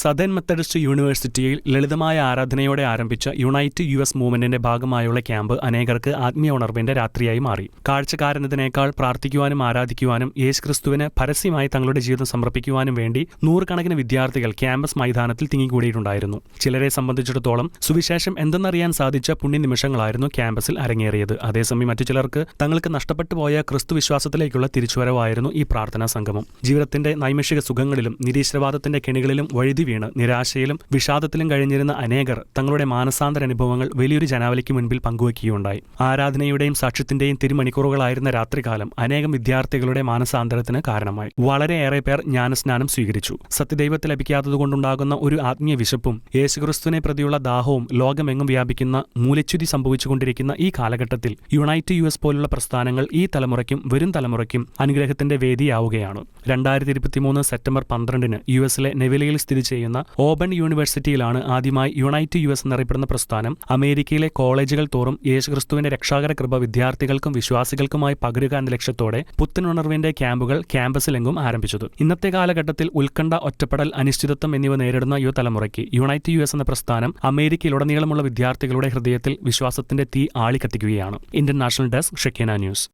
Southern Methodist യൂണിവേഴ്സിറ്റിയിൽ ലളിതമായ ആരാധനയോടെ ആരംഭിച്ച യുണൈറ്റ് യു എസ് മൂവ്മെന്റിന്റെ ഭാഗമായുള്ള ക്യാമ്പ് അനേകർക്ക് ആത്മീയ ഉണർവിന്റെ രാത്രിയായി മാറി. കാഴ്ചക്കാരനതിനേക്കാൾ പ്രാർത്ഥിക്കുവാനും ആരാധിക്കുവാനും യേശുക്രിസ്തുവിന് പരസ്യമായി തങ്ങളുടെ ജീവിതം സമർപ്പിക്കുവാനും വേണ്ടി നൂറുകണക്കിന് വിദ്യാർത്ഥികൾ ക്യാമ്പസ് മൈതാനത്തിൽ തിങ്ങിക്കൂടിയിട്ടുണ്ടായിരുന്നു. ചിലരെ സംബന്ധിച്ചിടത്തോളം സുവിശേഷം എന്തെന്നറിയാൻ സാധിച്ച പുണ്യനിമിഷങ്ങളായിരുന്നു ക്യാമ്പസിൽ അരങ്ങേറിയത്. അതേസമയം മറ്റു ചിലർക്ക് തങ്ങൾക്ക് നഷ്ടപ്പെട്ടു പോയ ക്രിസ്തു വിശ്വാസത്തിലേക്കുള്ള തിരിച്ചുവരവായിരുന്നു ഈ പ്രാർത്ഥനാ സംഗമം. ജീവിതത്തിന്റെ നൈമിഷിക സുഖങ്ങളിലും നിരീശ്വരവാദത്തിന്റെ കെണികളിലും വഴുതി വീണ്. നിരാശയിലും വിഷാദത്തിലും കഴിഞ്ഞിരുന്ന അനേകർ തങ്ങളുടെ മാനസാന്തര അനുഭവങ്ങൾ വലിയൊരു ജനാവലിക്ക് മുൻപിൽ പങ്കുവയ്ക്കുകയുണ്ടായി ആരാധനയുടെയും സാക്ഷ്യത്തിന്റെയും തിരുമണിക്കൂറുകളായിരുന്ന രാത്രികാലം അനേകം വിദ്യാർത്ഥികളുടെ മാനസാന്തരത്തിന് കാരണമായി. വളരെയേറെ പേർ ജ്ഞാനസ്നാനം സ്വീകരിച്ചു. സത്യദൈവത്തെ ലഭിക്കാത്തതുകൊണ്ടുണ്ടാകുന്ന ഒരു ആത്മീയ വിശപ്പും യേശുക്രിസ്തുവിനെ പ്രതിയുള്ള ദാഹവും ലോകമെങ്ങും വ്യാപിക്കുന്ന മൂലച്യുതി സംഭവിച്ചുകൊണ്ടിരിക്കുന്ന ഈ കാലഘട്ടത്തിൽ യുണൈറ്റ് യു എസ് പോലുള്ള പ്രസ്ഥാനങ്ങൾ ഈ തലമുറയ്ക്കും വരും തലമുറയ്ക്കും അനുഗ്രഹത്തിന്റെ വേദിയാവുകയാണ്. രണ്ടായിരത്തി ഇരുപത്തിമൂന്ന് സെപ്റ്റംബർ പന്ത്രണ്ടിന് യു എസിലെ നെവിലയിൽ സ്ഥിതി ചെയ്യുന്ന ഓപ്പൺ യൂണിവേഴ്സിറ്റിയിലാണ് ആദ്യമായി യുണൈറ്റ് യു എസ് എന്നറിയപ്പെടുന്ന പ്രസ്ഥാനം. അമേരിക്കയിലെ കോളേജുകൾ തോറും യേശുക്രിസ്തുവിന്റെ രക്ഷാകര കൃപ വിദ്യാർത്ഥികൾക്കും വിശ്വാസികൾക്കുമായി പകരുക എന്ന ലക്ഷ്യത്തോടെ പുത്തനുണർവിന്റെ ക്യാമ്പുകൾ ക്യാമ്പസിലെങ്കും ആരംഭിച്ചത്. ഇന്നത്തെ കാലഘട്ടത്തിൽ ഉത്കണ്ഠ ഒറ്റപ്പെടൽ അനിശ്ചിതത്വം എന്നിവ നേരിടുന്ന യുവതലമുറയ്ക്ക് യുണൈറ്റ് യു എസ് എന്ന പ്രസ്ഥാനം അമേരിക്കയിലുടനീളമുള്ള വിദ്യാർത്ഥികളുടെ ഹൃദയത്തിൽ വിശ്വാസത്തിന്റെ തീ ആളിക്കത്തിക്കുകയാണ്. ഇന്ത്യൻ നാഷണൽ ഡെസ്ക് ഷെക്കേന ന്യൂസ്.